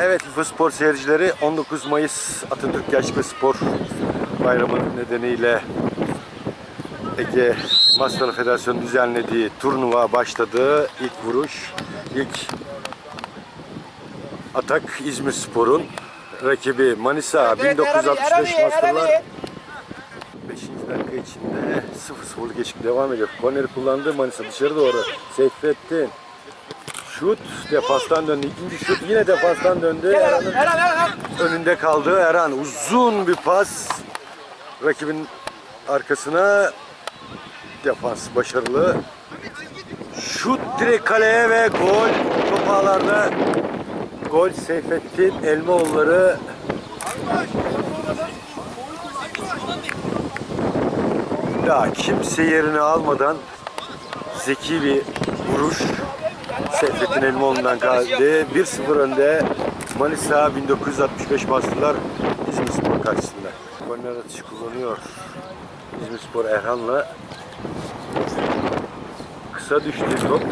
Evet FIFA Spor seyircileri 19 Mayıs Atatürk Gençlik ve Spor Bayramı nedeniyle Ege Master Federasyonu düzenlediği turnuva başladı. İlk vuruş, ilk atak İzmir Spor'un rakibi Manisa 1965 Masterlar 5. dakika içinde 0-0'lık geçip devam ediyor. Korneri kullandı Manisa dışarı doğru. Seyfettin. Şut defastan döndü. İkinci şut yine defastan döndü. Erhan'ın önünde kaldı. Erhan uzun bir pas. Rakibin arkasına defans başarılı. Şut direkt kaleye ve gol. Top ağlarda gol Seyfettin Elmaoğulları daha kimse yerini almadan zeki bir vuruş Seyfettin Elmaoğlu'ndan geldi. 1-0 önde Manisa 1965 Masterlar İzmir Spor karşısında. Korner atışı kullanıyor. İzmir Spor Erhan'la kısa düştü top.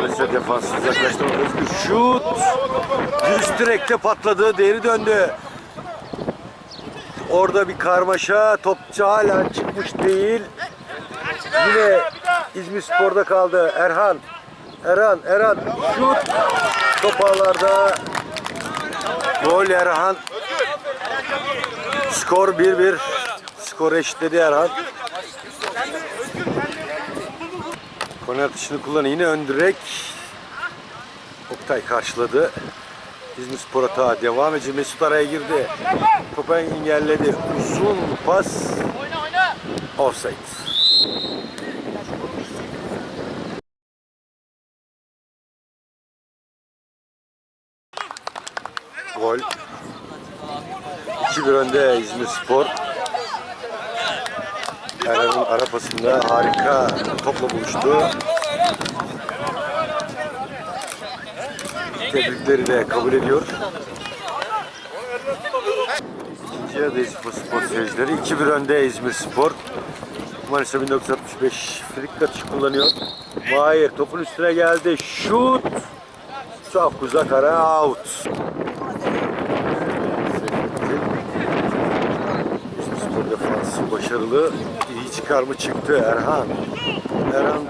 Manisa defansı uzaklaştı. Özgür şut. Düz direkte patladı. Değeri döndü. Orada bir karmaşa. Topçu hala çıkmış değil. Yine İzmir Spor'da kaldı. Erhan. Erhan, Erhan. Şut. Top ağlarda. Gol Erhan. Skor 1-1. Skor eşitledi Erhan. Korner atışını kullanıyor. Yine ön direk. Oktay karşıladı. İzmir Spor hata devam ediyor. Mesut araya girdi. Topu engelledi. Uzun pas. Offside. Gol. 2-1 önde İzmir Spor. Erhan'ın ara pasında harika topla buluştu. Tebrikleri de kabul ediyor. İkinci yarıda İzmir Spor seyircileri. 2-1 önde İzmir Spor. Manisa 1965 frik atışı kullanıyor. Mahir topun üstüne geldi. Şut. Çok uzak ara out. Spor defansı başarılı. İyi çıkarma çıktı Erhan. Erhan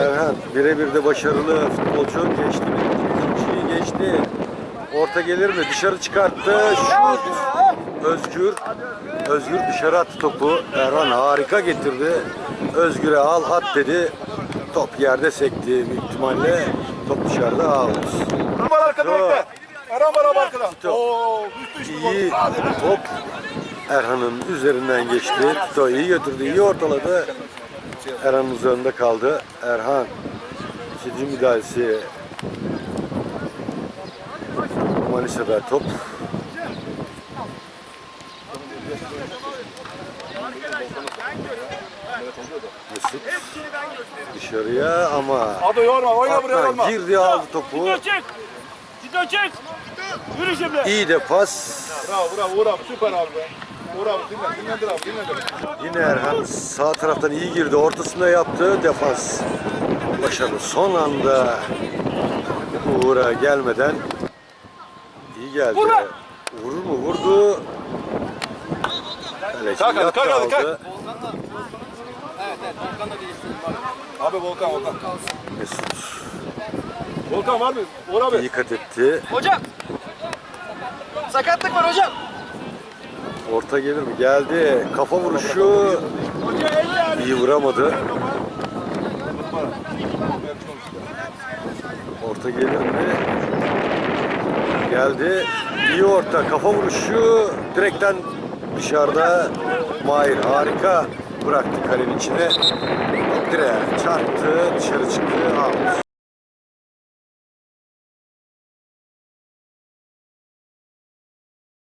Erhan birebir de başarılı futbolcu geçti. İkinciyi geçti. Orta gelir mi? Dışarı çıkarttı. Şut. Özgür. Özgür dışarı attı topu. Erhan harika getirdi. Özgür'e al at dedi. Top yerde sekti büyük ihtimalle. Top dışarıda out. Aram var arkada Yo. bekle. Aram var abi arkadan. Top. Oo. İyi top Erhan'ın üzerinden geçti. Tito iyi götürdü, iyi ortaladı. Erhan'ın üzerinde kaldı. Erhan ikinci müdahalesi Manisa'da top. Mesut dışarıya ama Hadi yorma, oyna buraya yorma. Girdi aldı topu. Tito çık. Tito çık. Yürü şimdi. İyi de pas. Bravo, bravo, Uğur abi, süper abi be. Uğur abi, dinlen, dinlendir abi, dinlendir. Yine Erhan sağ taraftan iyi girdi. Ortasında yaptı defans. Başarılı. Son anda Uğur'a gelmeden iyi geldi. Vurur mu? Vurdu. Kaleci Kalk hadi, kalk hadi, aldı. Abi Volkan, Volkan. Mesut Volkan var mı? Uğur abi. iyi kat etti. Hocam. Sakatlık var hocam. Orta gelir mi? Geldi. Kafa vuruşu. İyi vuramadı. Orta gelir mi? Geldi. İyi orta. Kafa vuruşu. Direkten dışarıda. Mahir harika bıraktı kalenin içine. Direğe çarptı. Dışarı çıktı. Out.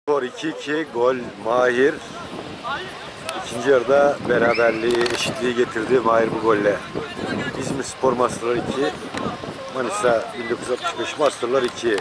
Skor 2-2 gol Mahir. İkinci yarıda beraberliği, eşitliği getirdi Mahir bu golle. İzmir Spor Masterlar 2, Manisa 1965 Masterlar 2.